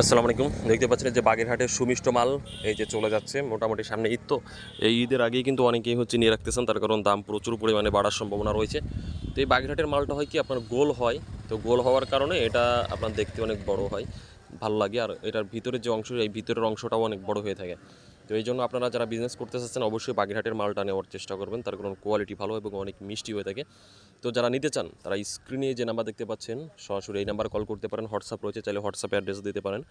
আসসালামু আলাইকুম। দেখতে পাচ্ছেন যে বাগেরহাটের সুমিষ্ট মাল, এই যে চলে যাচ্ছে মোটামুটি সামনে ঈদ তো। এই ঈদের আগেই কিন্তু অনেকেই হচ্ছে নিয়ে রাখতেছেন, তার কারণ দাম প্রচুর পরিমাণে বাড়ার সম্ভাবনা রয়েছে। তো এই বাগেরহাটের মালটা হয় কি, আপনার গোল হয়। তো গোল হওয়ার কারণে এটা আপনার দেখতে অনেক বড় হয়, ভালো লাগে। আর এটার ভিতরের যে অংশ, এই ভিতরের অংশটাও অনেক বড় হয়ে থাকে। তো এই জন্য আপনারা যারা বিজনেস করতে চাচ্ছেন, অবশ্যই বাগেরহাটের মালটা নেওয়ার চেষ্টা করবেন। তার কারণ কোয়ালিটি ভালো এবং অনেক মিষ্টি হয়ে থাকে। তো যারা নিতে চান, তারা স্ক্রিনে যে নাম্বার দেখতে পাচ্ছেন, সরাসরি এই নাম্বার কল করতে পারেন। হোয়াটসঅ্যাপ রয়েছে, চাইলে হোয়াটসঅ্যাপে অ্যাড্রেস দিতে পারেন।